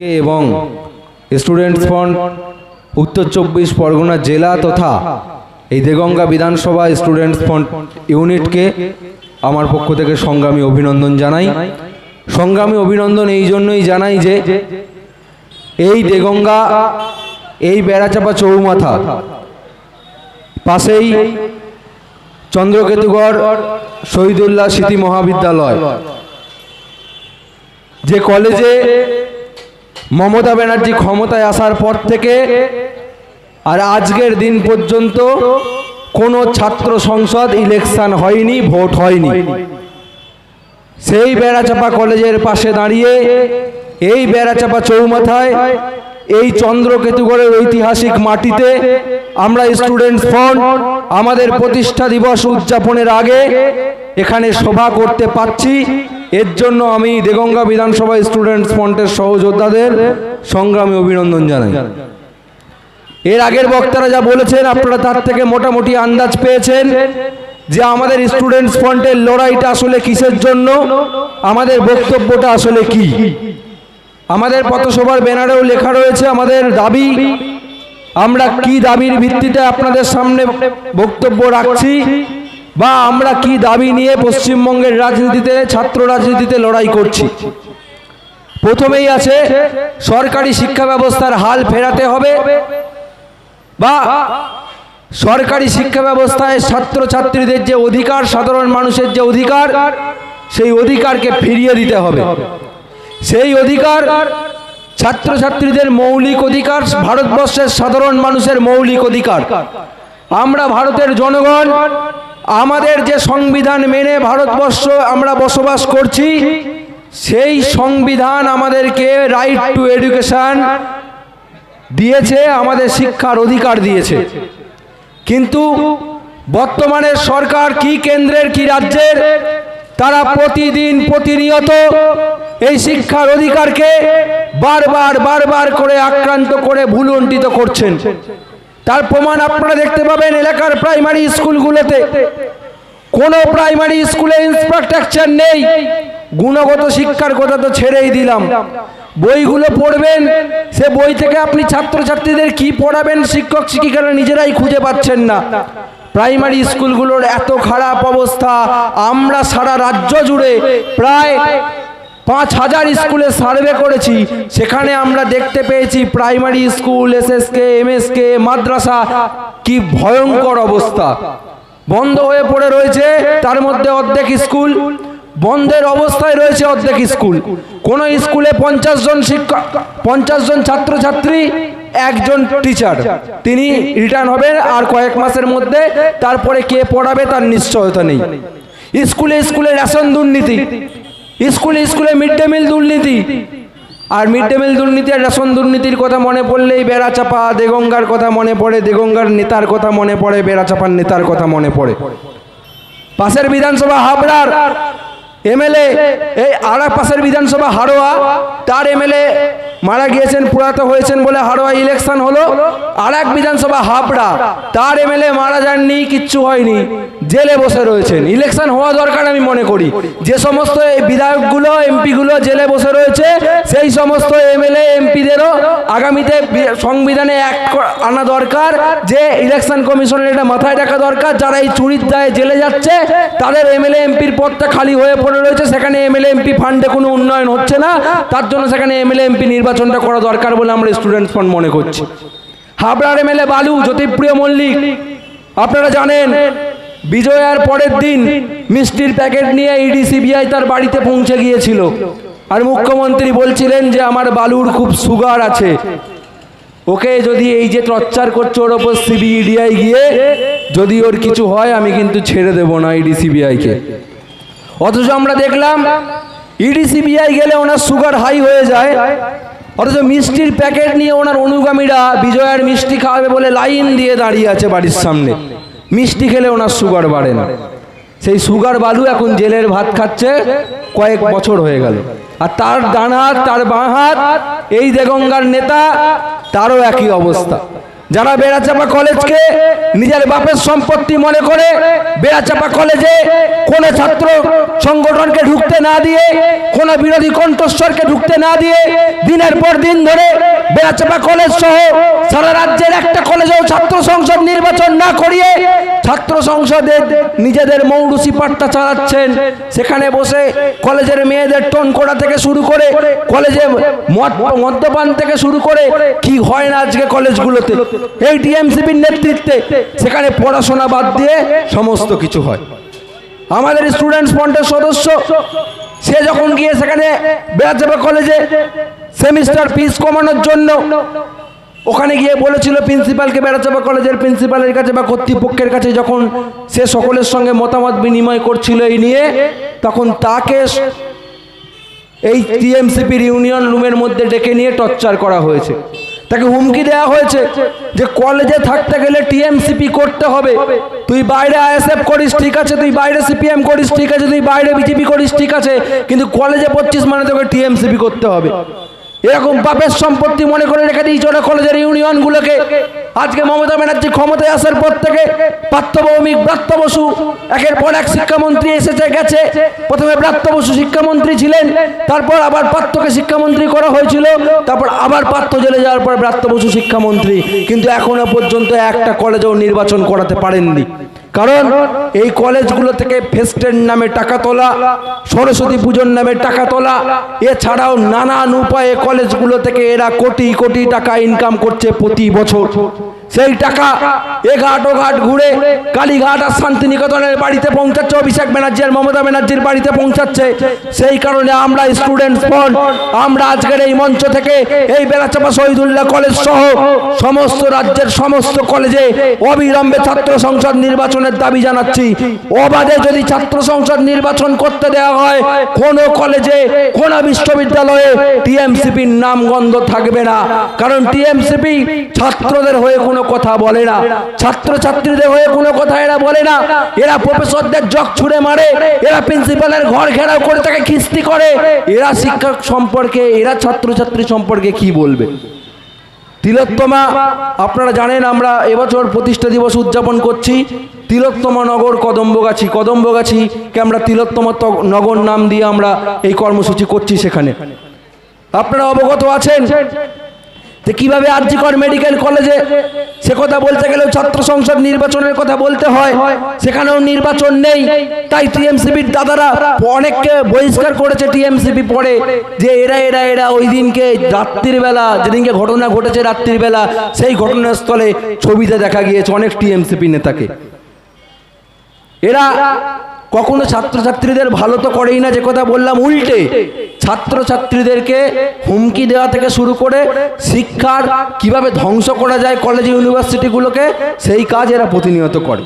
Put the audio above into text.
এবং students front উত্তর চব্বিশ পরগনা জেলা তথা এই দেগঙ্গা বিধানসভা স্টুডেন্টস ফ্রন্ট ইউনিটকে আমার পক্ষ থেকে সংগ্রামী অভিনন্দন জানাই। সংগ্রামী অভিনন্দন এই জন্যই জানাই যে এই দেগঙ্গা, এই বেড়াচাপা চৌমাথা পাশেই চন্দ্রকেতুগড় শহীদুল্লাহ স্মৃতি মহাবিদ্যালয়। যে কলেজে মমতা ব্যানার্জি ক্ষমতায় আসার পর থেকে আর আজকের দিন পর্যন্ত কোনো ছাত্র সংসদ ইলেকশন হয়নি, ভোট হয়নি। সেই বেড়াচাপা কলেজের পাশে দাঁড়িয়ে এই বেড়াচাপা চৌমাথায় এই চন্দ্রকেতুগড়ের ঐতিহাসিক মাটিতে আমরা স্টুডেন্টস ফ্রন্ট আমাদের প্রতিষ্ঠা দিবস উদযাপনের আগে এখানে সভা করতে পাচ্ছি এর জন্য আমি দেগঙ্গা বিধানসভা স্টুডেন্টস ফ্রন্টের সহযোদ্ধাদের সংগ্রামী অভিনন্দন জানাই। এর আগের বক্তারা যা বলেছেন, আপনারা তার থেকে মোটামুটি আন্দাজ পেয়েছেন যে আমাদের স্টুডেন্টস ফ্রন্টের লড়াইটা আসলে কিসের জন্য, আমাদের বক্তব্যটা আসলে কি। আমাদের পথসভার ব্যানারেও লেখা রয়েছে আমাদের দাবি। আমরা কি দাবির ভিত্তিতে আপনাদের সামনে বক্তব্য রাখছি বা আমরা কি দাবি নিয়ে পশ্চিমবঙ্গের রাজনীতিতে, ছাত্র রাজনীতিতে লড়াই করছি? প্রথমেই আছে সরকারি শিক্ষা ব্যবস্থার হাল ফেরাতে হবে বা সরকারি শিক্ষা ব্যবস্থায় ছাত্রছাত্রীদের যে অধিকার, সাধারণ মানুষের যে অধিকার, সেই অধিকারকে ফিরিয়ে দিতে হবে। সেই অধিকার ছাত্রছাত্রীদের মৌলিক অধিকার, ভারতবর্ষের সাধারণ মানুষের মৌলিক অধিকার। আমরা ভারতের জনগণ আমাদের যে সংবিধান মেনে ভারতবর্ষ আমরা বসবাস করছি, সেই সংবিধান আমাদেরকে রাইট টু এডুকেশন দিয়েছে, আমাদের শিক্ষার অধিকার দিয়েছে। কিন্তু বর্তমানে সরকার কি কেন্দ্রের, কি রাজ্যের, তারা প্রতিদিন প্রতিনিয়ত এই শিক্ষার অধিকারকে বারবার বারবার করে আক্রান্ত করে ভুলুণ্ঠিত করছেন। তার প্রমাণ আপনারা দেখতে পাবেন এলাকার প্রাইমারি স্কুলগুলোতে। কোনো প্রাইমারি স্কুলে ইনফ্রাস্ট্রাকচার নেই। গুণগত শিক্ষার কথা তো ছেড়েই দিলাম। বইগুলো পড়বেন, সে বই থেকে আপনি ছাত্রছাত্রীদের কি পড়াবেন শিক্ষক শিক্ষিকারা নিজেরাই খুঁজে পাচ্ছেন না। প্রাইমারি স্কুলগুলোর এত খারাপ অবস্থা। আমরা সারা রাজ্য জুড়ে প্রায় পাঁচ হাজার স্কুলে সার্ভে করেছি। সেখানে আমরা দেখতে পেয়েছি প্রাইমারি স্কুল এসএসকে এমএসকে মাদ্রাসা। কি ভয়ঙ্কর অবস্থা। বন্ধ হয়ে পড়ে রয়েছে, তার মধ্যে অর্ধেক স্কুল। বন্ধের অবস্থায় রয়েছে অর্ধেক স্কুল। কোন স্কুলে পঞ্চাশ জন শিক্ষক পঞ্চাশ জন ছাত্রছাত্রী, একজন টিচার। তিনি রিটার্ন হবেন আর কয়েক মাসের মধ্যে তারপরে কে পড়াবে তার নিশ্চয়তা নেই। স্কুলে স্কুলে রেশন দুর্নীতি। স্কুলে স্কুলে মিড ডে মিল দুর্নীতি। আর মিড ডে মিল দুর্নীতি আর রেশন দুর্নীতির কথা মনে পড়লেই বেড়াচাপা দেগঙ্গার কথা মনে পড়ে, দেগঙ্গার নেতার কথা মনে পড়ে বেড়াচাপার নেতার কথা মনে পড়ে। পাশের বিধানসভা হাবড়ার এমএলএ, এই আর পাশের বিধানসভা হারোয়া তার এমএলএ মারা গিয়েছেন পুরাত হয়েছেন বলে হাড়োয়া ইলেকশন হলো। আর এক বিধানসভা হাবড়া, তার এমএলএ মারা যাননি, কিচ্ছু হয়নি, জেলে বসে রয়েছেন। ইলেকশন হওয়া দরকার আমি মনে করি। যে সমস্ত বিধায়কগুলো, এমপিগুলো জেলে বসে রয়েছে, সেই সমস্ত এমএলএ এমপিদেরও আগামীতে সংবিধানে এক আনা দরকার, যে ইলেকশন কমিশনের এটা মাথায় রাখা দরকার। যারা এই চুরির দায়ে জেলে যাচ্ছে, তাদের এমএলএ এমপির পদটা খালি হয়ে পড়ে রয়েছে। সেখানে এম এমএলএ এমপি ফান্ডে কোনো উন্নয়ন হচ্ছে না। তার জন্য সেখানে এম এমএলএ এমপি নির্বাচনটা করা দরকার বলে আমরা স্টুডেন্টস ফান্ড মনে করছি। হাবড়ার এমএলএ বালু, জ্যোতিপ্রিয় মল্লিক, আপনারা জানেন বিজয়ার পরের দিন মিষ্টির প্যাকেট নিয়ে ইডি সিবিআই তার বাড়িতে পৌঁছে গিয়েছিল। আর মুখ্যমন্ত্রী বলছিলেন যে, আমার বালুর খুব সুগার আছে। ওকে যদি এই যে টর্চার করছে ওর ওপর সিবিইডিআই গিয়ে, যদি ওর কিছু হয়, আমি কিন্তু ছেড়ে দেবো না ইডি সিবিআইকে অথচ আমরা দেখলাম ইডি সিবিআই গেলে ওনার সুগার হাই হয়ে যায়। অথচ মিষ্টির প্যাকেট নিয়ে ওনার অনুগামীরা বিজয়ার মিষ্টি খাওয়াবে বলে লাইন দিয়ে দাঁড়িয়ে আছে বাড়ির সামনে। মিষ্টি খেলে ওনার সুগার বাড়ে না। সেই সুগার বালু এখন জেলের ভাত খাচ্ছে, কয়েক বছর হয়ে গেল। আর তার ডান হাত, তার বাঁ হাত, এই দেগঙ্গার নেতা, তারও একই অবস্থা। যারা বেড়াচাপা কলেজকে নিজের বাপের সম্পত্তি মনে করে বেড়াচাপা কলেজে কোনো ছাত্র সংগঠনকে ঢুকতে না দিয়ে, কোনো বিরোধী কণ্ঠস্বরকে ঢুকতে না দিয়ে দিনের পর দিন ধরে বেড়াচাপা কলেজ সহ সারা রাজ্যের একটা কলেজেও ছাত্র সংসদ নির্বাচন না করিয়ে ছাত্র সংসদে নিজেদের মৌরুসি পাট্টা চালাচ্ছেন। সেখানে বসে কলেজের মেয়েদের টোন করা থেকে শুরু করে কলেজে মদ, মদ্যপান থেকে শুরু করে কি হয় না আজকে কলেজগুলোতে। এই টিএমসিপির নেতৃত্বে সেখানে পড়াশোনা বাদ দিয়ে সমস্ত কিছু হয়। আমাদের স্টুডেন্টস ফ্রন্টের সদস্য, সে যখন গিয়ে সেখানে বেড়াচাপা কলেজে, সেমিস্টার ফিস কমানোর জন্য ওখানে গিয়ে বলেছিল প্রিন্সিপালকে বেড়াচাপা কলেজের প্রিন্সিপালের কাছে বা কর্তৃপক্ষের কাছে যখন সে সকলের সঙ্গে মতামত বিনিময় করছিল এই নিয়ে, তখন তাকে এই টিএমসিপির ইউনিয়ন রুমের মধ্যে ডেকে নিয়ে টর্চার করা হয়েছে। তাকে হুমকি দেওয়া হয়েছে যে কলেজে থাকতে গেলে টিএমসিপি করতে হবে। তুই বাইরে আইএসএফ করিস, ঠিক আছে, তুই বাইরে সিপিএম করিস, ঠিক আছে, তুই বাইরে বিজেপি করিস, ঠিক আছে, কিন্তু কলেজে পড়ছিস মানে তোকে টিএমসিপি করতে হবে। এরকম বাপের সম্পত্তি মনে করে রেখে দিয়েছে ওরা কলেজের ইউনিয়নগুলোকে। আজকে মমতা ব্যানার্জি ক্ষমতায় আসার পর থেকে পার্থ ভৌমিক ব্রাত্য বসু একের পর এক শিক্ষামন্ত্রী এসেছে, গেছে। প্রথমে ব্রাত্য বসু শিক্ষামন্ত্রী ছিলেন, তারপর আবার পার্থকে শিক্ষামন্ত্রী করা হয়েছিল, তারপর আবার পার্থ জেলে যাওয়ার পর ব্রাত্য বসু শিক্ষামন্ত্রী। কিন্তু এখনও পর্যন্ত একটা কলেজেও নির্বাচন করাতে পারেননি। কারণ এই কলেজগুলো থেকে ফেস্টের নামে টাকা তোলা, সরস্বতী পুজোর নামে টাকা তোলা, এছাড়াও নানান উপায়ে কলেজগুলো থেকে এরা কোটি কোটি টাকা ইনকাম করছে প্রতি বছর। সেই টাকা এ ঘাট ও ঘাট ঘুরে কালীঘাট আর শান্তিনিকেতনের বাড়িতে পৌঁছাচ্ছে। অভিষেক ব্যানার্জি আর মমতা ব্যানার্জির বাড়িতে পৌঁছাচ্ছে। সেই কারণে আমরা স্টুডেন্টস ফ্রন্ট আমরা আজকের এই মঞ্চ থেকে এই বেলাচাপা শহীদুল্লাহ কলেজ সহ সমস্ত রাজ্যের সমস্ত কলেজে অবিলম্বে ছাত্র সংসদ নির্বাচনের দাবি জানাচ্ছি। অবাধে যদি ছাত্র সংসদ নির্বাচন করতে দেওয়া হয়, কোন কলেজে, কোন বিশ্ববিদ্যালয়ে টিএমসিপির নাম গন্ধ থাকবে না। কারণ টিএমসিপি ছাত্রদের হয়ে কোনো কথা বলে না। ছাত্র ছাত্রীদের হয়ে কোনো কথা এরা বলে না। এরা প্রফেসরদের জগ ছুড়ে মারে। এরা প্রিন্সিপালের ঘর ঘেরাও করে তাকে কিস্তি করে। এরা শিক্ষক সম্পর্কে, এরা ছাত্রছাত্রী সম্পর্কে কি বলবে? তিলোত্তমা, আপনারা জানেন আমরা এবছর প্রতিষ্ঠা দিবস উদযাপন করছি। তিলোত্তমা নগর কদম্বগাছি। কদম্বগাছিকে আমরা তিলোত্তমা নগর নাম দিয়ে আমরা এই কর্মসূচি করছি সেখানে। আপনারা অবগত আছেন? যে কীভাবে আরজিকর মেডিকেল কলেজে সে কথা বলতে গেলেও ছাত্র সংসদ নির্বাচনের কথা বলতে হয়, সেখানেও নির্বাচন নেই। তাই টিএমসিপির দাদারা অনেককে বহিষ্কার করেছে টিএমসিপি পরে, যে এরা এরা এরা ওই দিনকে রাত্রির বেলা, যেদিনকে ঘটনা ঘটেছে রাত্রির বেলা, সেই ঘটনাস্থলে ছবিতে দেখা গিয়েছে অনেক টিএমসিপি নেতাকে। এরা কখনো ছাত্রছাত্রীদের ভালো তো করেই না, যে কথা বললাম, উল্টে। ছাত্রছাত্রীদেরকে হুমকি দেওয়া থেকে শুরু করে শিক্ষার কীভাবে ধ্বংস করা যায় কলেজ ইউনিভার্সিটিগুলোকে সেই কাজ এরা প্রতিনিয়ত করে।